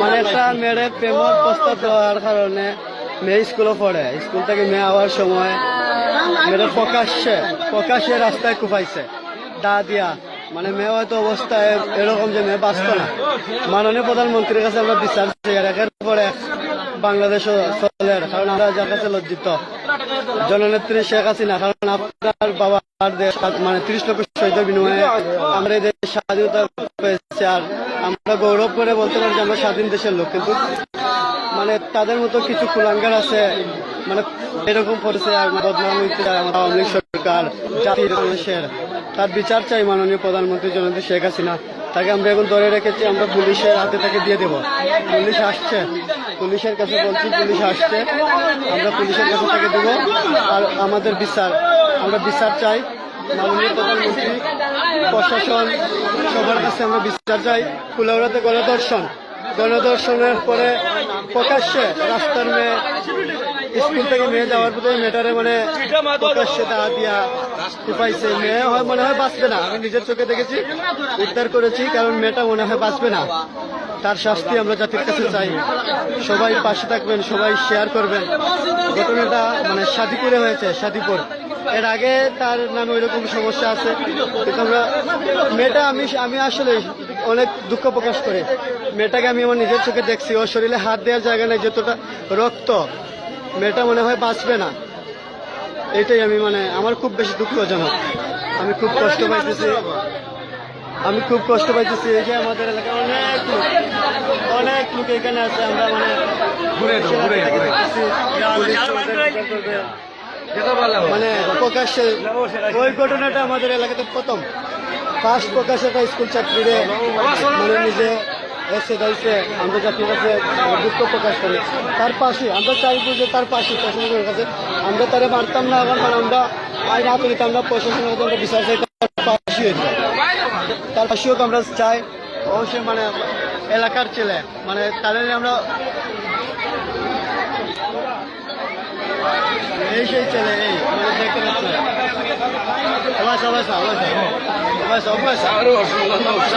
মানে একটা মেয়ের প্রেমর প্রস্তাব দেওয়ার কারণে মেয়ে স্কুলে পড়ে স্কুল থেকে মেয়ে আওয়ার সময় মেয়েরা প্রকাশ্যে প্রকাশ্যে রাস্তায় কুপাইছে। দা দিয়া। মানে মেয়ে হয়তো অবস্থায় এরকম যে মেয়ে বাঁচত না। মাননীয় প্রধানমন্ত্রীর কাছে আমরা বিচার পরে বাংলাদেশ চলের, কারণ আমরা যার কাছে লজ্জিত। জননেত্রী শেখ হাসিনা, কারণ আপনার বাবার মানে ত্রিশ লক্ষ শহীদের বিনিময়ে আমরা এই দেশ স্বাধীনতা পেয়েছি, আর আমরা গৌরব করে বলতে পারি যে আমরা স্বাধীন দেশের লোক। কিন্তু মানে তাদের মতো কিছু কুলাঙ্গার আছে মানে এরকম করেছে আর বদনাম চায় আমাদের আওয়ামী লীগ সরকার, জাতির মানুষের। তার বিচার চাই মাননীয় প্রধানমন্ত্রী জননেত্রী শেখ হাসিনা। তাকে আমরা এখন ধরে রেখেছি, আমরা পুলিশের হাতে তাকে দিয়ে দেব। পুলিশ আসছে। পুলিশের কাছে বলছি, পুলিশ আসছে। আমরা পুলিশের কাছে তাকে দেব। আর আমাদের বিচার, আমরা বিচার চাই। মাননীয় প্রধানমন্ত্রী, প্রশাসন, সবার কাছে আমরা বিচার চাই। ফুলাউড়াতে গণদর্শন। গণদর্শনের পরে প্রকাশ্যে রাস্তার মেয়ে স্কুল থেকে মেয়ে যাওয়ার পথে মেয়েটারে মানে প্রকাশ্যে দিয়া মেয়ে হয় মনে হয় বাঁচবে না। আমি নিজের চোখে দেখেছি, উদ্ধার করেছি, কারণ মেয়েটা মনে হয় বাঁচবে না। তার শাস্তি আমরা জাতির কাছে চাই। সবাই পাশে থাকবেন, সবাই শেয়ার করবেন। ঘটনাটা মানে সাদিপুরে হয়েছে সাদিপুর এর আগে তার নামে ওইরকম সমস্যা আছে। কিন্তু আমরা, মেয়েটা আমি আমি আসলে অনেক দুঃখ প্রকাশ করি। মেয়েটাকে আমি আমার নিজের চোখে দেখছি। ওর শরীরে হাত দেওয়ার জায়গা নেই, যতটা রক্ত। মেয়েটা মনে হয় বাঁচবে না। এটাই আমি মানে আমার খুব বেশি দুঃখজনক। আমি খুব কষ্ট পাইতেছি। আমি খুব কষ্ট পাইতেছি। এই যে আমাদের এলাকায় অনেক লোক অনেক লোক এখানে আছে। আমরা মানে মানে প্রকাশ্যে ওই ঘটনাটা আমাদের এলাকাতে প্রথম। ফার্স্ট প্রকাশ একটা স্কুল চাকরিরে মানে নিজে এসে আমরা জাতির কাছে দুঃখ প্রকাশ করি তার পাশে আমরা চাইব যে তার পাশে প্রশাসনের কাছে আমরা তারা মারতাম না এখন মানে আমরা আইন হাতে নিতাম না প্রশাসনের কাছে আমরা বিচার চাই তার পাশে তার পাশেও তো আমরা চাই অবশ্যই মানে এলাকার ছেলে মানে তাদের আমরা এই সেই ছেলে এই মানে দেখতে পাচ্ছি অবশ্য অবশ্য অবশ্য অবশ্য অবশ্য